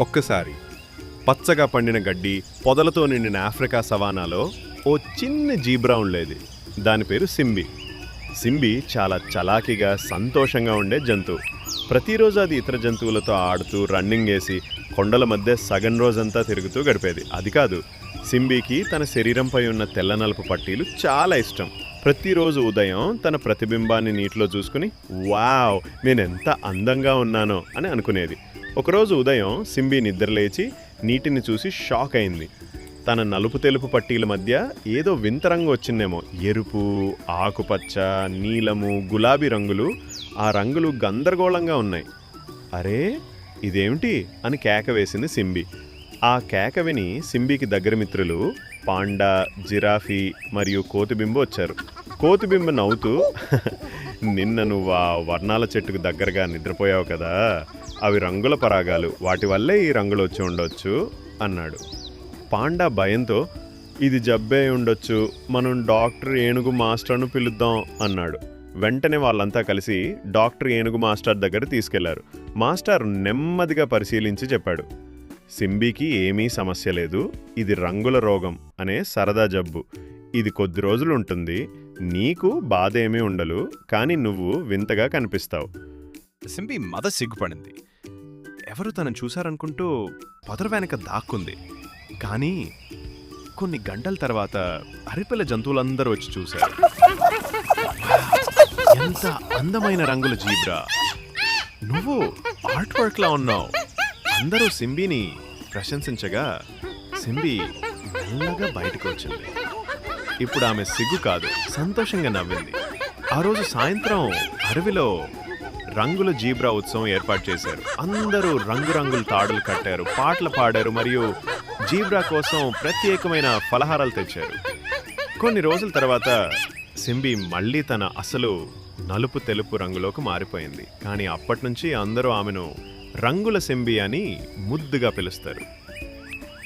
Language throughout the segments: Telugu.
ఒక్కసారి. పచ్చగా పండిన గడ్డి పొదలతో నిండిన ఆఫ్రికా సవానాలో ఓ చిన్న జీబ్రా ఉండేది. దాని పేరు సింబి. సింబి చాలా చలాకీగా సంతోషంగా ఉండే జంతువు ప్రతిరోజు అది ఇతర జంతువులతో ఆడుతూ రన్నింగ్ వేసి కొండల మధ్య సగం రోజంతా తిరుగుతూ గడిపేది. అది కాదు సింబికి తన శరీరంపై ఉన్న తెల్ల నలుపు పట్టీలు చాలా ఇష్టం. ప్రతిరోజు ఉదయం తన ప్రతిబింబాన్ని నీటిలో చూసుకుని వావ్ నేనెంత అందంగా ఉన్నానో అని అనుకునేది. ఒకరోజు ఉదయం సింబి నిద్రలేచి నీటిని చూసి షాక్ అయింది. తన నలుపు తెలుపు పట్టీల మధ్య ఏదో వింత రంగు వచ్చిందేమో. ఎరుపు ఆకుపచ్చ నీలము గులాబీ రంగులు. ఆ రంగులు గందరగోళంగా ఉన్నాయి. అరే ఇదేమిటి అని కేక వేసింది సింబి. ఆ కేక విని సింబికి దగ్గర మిత్రులు పాండా జిరాఫీ మరియు కోతిబింబు వచ్చారు. కోతిబింబు నవ్వుతూ నిన్న నువ్వు ఆ వర్ణాల చెట్టుకు దగ్గరగా నిద్రపోయావు కదా అవి రంగుల పరాగాలు వాటి వల్లే ఈ రంగులు వచ్చి ఉండొచ్చు అన్నాడు. పాండా భయంతో ఇది జబ్బే ఉండొచ్చు మనం డాక్టర్ ఏనుగు మాస్టర్ను పిలుద్దాం అన్నాడు. వెంటనే వాళ్ళంతా కలిసి డాక్టర్ ఏనుగు మాస్టర్ దగ్గర తీసుకెళ్ళారు. మాస్టర్ నెమ్మదిగా పరిశీలించి చెప్పాడు సింబీకి ఏమీ సమస్య లేదు ఇది రంగుల రోగం అనే సరదా జబ్బు. ఇది కొద్ది రోజులు ఉంటుంది నీకు బాధ ఏమీ ఉండలు కానీ నువ్వు వింతగా కనిపిస్తావు. సింబి మద సిగ్గుపడింది. ఎవరు తనను చూశారనుకుంటూ పొదర వెనక దాక్కుంది. కానీ కొన్ని గంటల తర్వాత అరిపిల్ల జంతువులందరూ వచ్చి చూశారు. ఎంత అందమైన రంగుల జీబ్రా. నువ్వు ఆర్ట్ వర్క్ లా ఉన్నావు. అందరూ సింబిని ప్రశంసించగా సింబి మెల్లగా బయటకు వచ్చింది. ఇప్పుడు ఆమె సిగ్గు కాదు సంతోషంగా నవ్వింది. ఆ రోజు సాయంత్రం అడవిలో రంగుల జీబ్రా ఉత్సవం ఏర్పాటు చేశారు. అందరూ రంగురంగుల తాడులు కట్టారు పాటలు పాడారు మరియు జీబ్రా కోసం ప్రత్యేకమైన ఫలహారాలు తెచ్చారు. కొన్ని రోజుల తర్వాత సింబి మళ్ళీ తన అసలు నలుపు తెలుపు రంగులోకి మారిపోయింది. కానీ అప్పటి నుంచి అందరూ ఆమెను రంగుల సింబి అని ముద్దుగా పిలుస్తారు.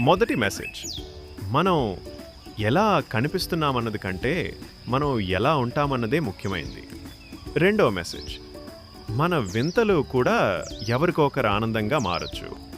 మొదటి మెసేజ్ మనం ఎలా కనిపిస్తున్నామన్నది కంటే మనం ఎలా ఉంటామన్నదే ముఖ్యమైంది. రెండో మెసేజ్. మన వింతలు కూడా ఎవరికొకరు ఆనందంగా మారచ్చు.